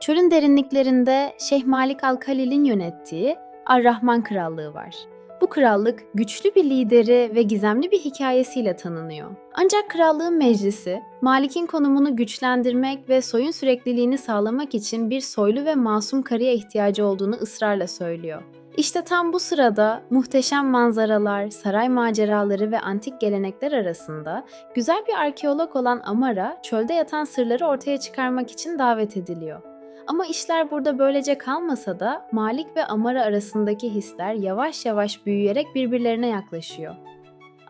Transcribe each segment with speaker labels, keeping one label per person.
Speaker 1: Çölün derinliklerinde Şeyh Malik Al-Kalil'in yönettiği Ar-Rahman Krallığı var. Bu krallık güçlü bir lideri ve gizemli bir hikayesiyle tanınıyor. Ancak krallığın meclisi, Malik'in konumunu güçlendirmek ve soyun sürekliliğini sağlamak için bir soylu ve masum karıya ihtiyacı olduğunu ısrarla söylüyor. İşte tam bu sırada muhteşem manzaralar, saray maceraları ve antik gelenekler arasında güzel bir arkeolog olan Amara çölde yatan sırları ortaya çıkarmak için davet ediliyor. Ama işler burada böylece kalmasa da Malik ve Amara arasındaki hisler yavaş yavaş büyüyerek birbirlerine yaklaşıyor.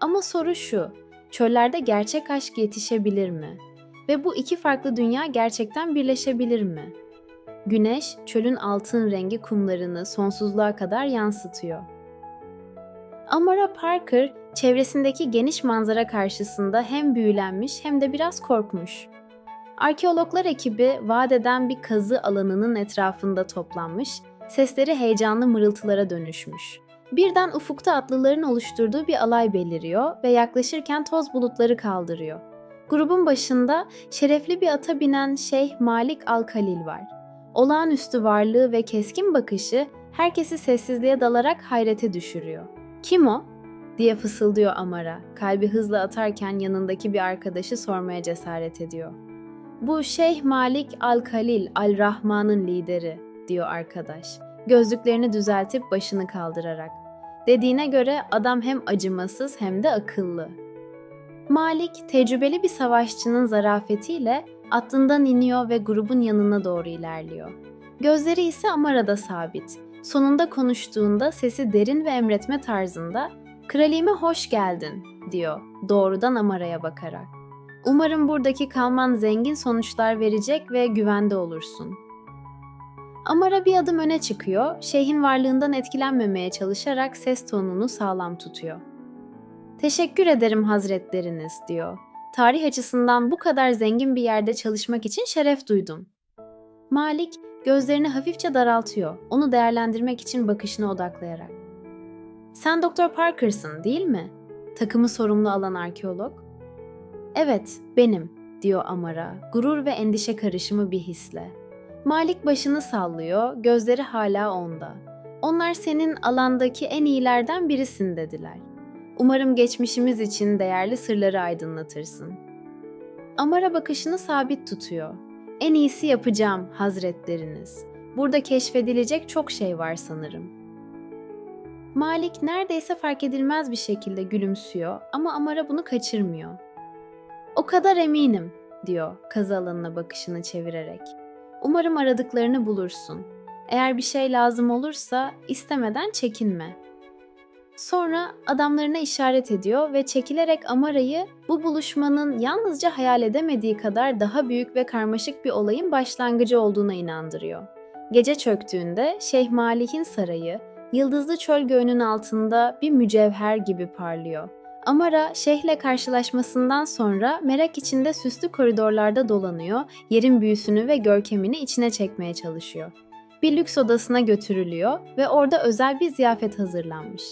Speaker 1: Ama soru şu, çöllerde gerçek aşk yetişebilir mi? Ve bu iki farklı dünya gerçekten birleşebilir mi? Güneş, çölün altın rengi kumlarını sonsuzluğa kadar yansıtıyor. Amara Parker, çevresindeki geniş manzara karşısında hem büyülenmiş hem de biraz korkmuş. Arkeologlar ekibi vadeden bir kazı alanının etrafında toplanmış, sesleri heyecanlı mırıltılara dönüşmüş. Birden ufukta atlıların oluşturduğu bir alay beliriyor ve yaklaşırken toz bulutları kaldırıyor. Grubun başında şerefli bir ata binen Şeyh Malik Al-Kalil var. Olağanüstü varlığı ve keskin bakışı herkesi sessizliğe dalarak hayrete düşürüyor. Kim o? diye fısıldıyor Amara, kalbi hızla atarken yanındaki bir arkadaşı sormaya cesaret ediyor. Bu Şeyh Malik Al-Kalil Al-Rahman'ın lideri, diyor arkadaş. Gözlüklerini düzeltip başını kaldırarak. Dediğine göre adam hem acımasız hem de akıllı. Malik tecrübeli bir savaşçının zarafetiyle atlından iniyor ve grubun yanına doğru ilerliyor. Gözleri ise Amara'da sabit. Sonunda konuştuğunda sesi derin ve emretme tarzında "Kralime hoş geldin." diyor doğrudan Amara'ya bakarak. Umarım buradaki kalman zengin sonuçlar verecek ve güvende olursun. Amara bir adım öne çıkıyor, şeyhin varlığından etkilenmemeye çalışarak ses tonunu sağlam tutuyor. Teşekkür ederim hazretleriniz diyor. Tarih açısından bu kadar zengin bir yerde çalışmak için şeref duydum. Malik gözlerini hafifçe daraltıyor, onu değerlendirmek için bakışına odaklayarak. Sen Doktor Parker'sın değil mi? Takımı sorumlu alan arkeolog. Evet, benim, diyor Amara, gurur ve endişe karışımı bir hisle. Malik başını sallıyor, gözleri hala onda. Onlar senin alandaki en iyilerden birisin dediler. Umarım geçmişimiz için değerli sırları aydınlatırsın. Amara bakışını sabit tutuyor. En iyisi yapacağım hazretleriniz. Burada keşfedilecek çok şey var sanırım. Malik neredeyse fark edilmez bir şekilde gülümsüyor ama Amara bunu kaçırmıyor. O kadar eminim, diyor alanına bakışını çevirerek. Umarım aradıklarını bulursun. Eğer bir şey lazım olursa istemeden çekinme. Sonra adamlarına işaret ediyor ve çekilerek Amara'yı bu buluşmanın yalnızca hayal edemediği kadar daha büyük ve karmaşık bir olayın başlangıcı olduğuna inandırıyor. Gece çöktüğünde Şeyh Malik'in sarayı, yıldızlı çöl göğünün altında bir mücevher gibi parlıyor. Amara, Şeyh'le karşılaşmasından sonra merak içinde süslü koridorlarda dolanıyor, yerin büyüsünü ve görkemini içine çekmeye çalışıyor. Bir lüks odasına götürülüyor ve orada özel bir ziyafet hazırlanmış.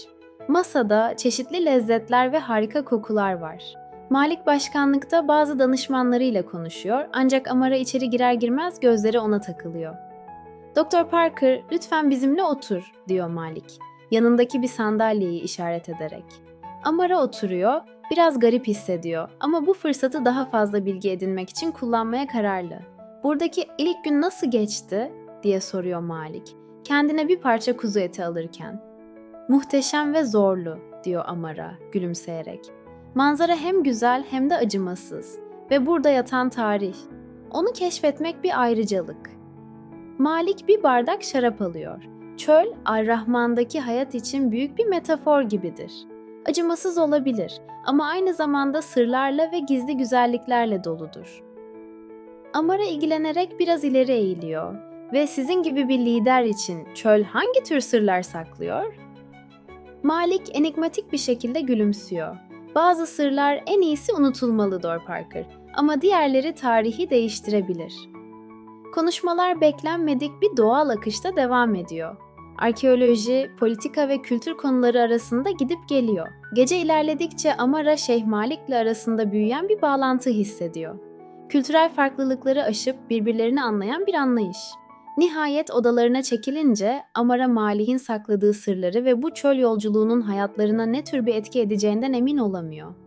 Speaker 1: Masada çeşitli lezzetler ve harika kokular var. Malik başkanlıkta bazı danışmanlarıyla konuşuyor ancak Amara içeri girer girmez gözleri ona takılıyor. Doktor Parker, lütfen bizimle otur, diyor Malik. Yanındaki bir sandalyeyi işaret ederek. Amara oturuyor, biraz garip hissediyor ama bu fırsatı daha fazla bilgi edinmek için kullanmaya kararlı. Buradaki ilk gün nasıl geçti diye soruyor Malik. Kendine bir parça kuzu eti alırken. Muhteşem ve zorlu diyor Amara gülümseyerek. Manzara hem güzel hem de acımasız ve burada yatan tarih. Onu keşfetmek bir ayrıcalık. Malik bir bardak şarap alıyor. Çöl, Ar-Rahman'daki hayat için büyük bir metafor gibidir acımasız olabilir ama aynı zamanda sırlarla ve gizli güzelliklerle doludur. Amara ilgilenerek biraz ileri eğiliyor ve sizin gibi bir lider için çöl hangi tür sırlar saklıyor? Malik enigmatik bir şekilde gülümsüyor. Bazı sırlar en iyisi unutulmalı Dor Parker ama diğerleri tarihi değiştirebilir. Konuşmalar beklenmedik bir doğal akışta devam ediyor arkeoloji, politika ve kültür konuları arasında gidip geliyor. Gece ilerledikçe Amara Şeyh Malik'le arasında büyüyen bir bağlantı hissediyor. Kültürel farklılıkları aşıp birbirlerini anlayan bir anlayış. Nihayet odalarına çekilince Amara Malih'in sakladığı sırları ve bu çöl yolculuğunun hayatlarına ne tür bir etki edeceğinden emin olamıyor.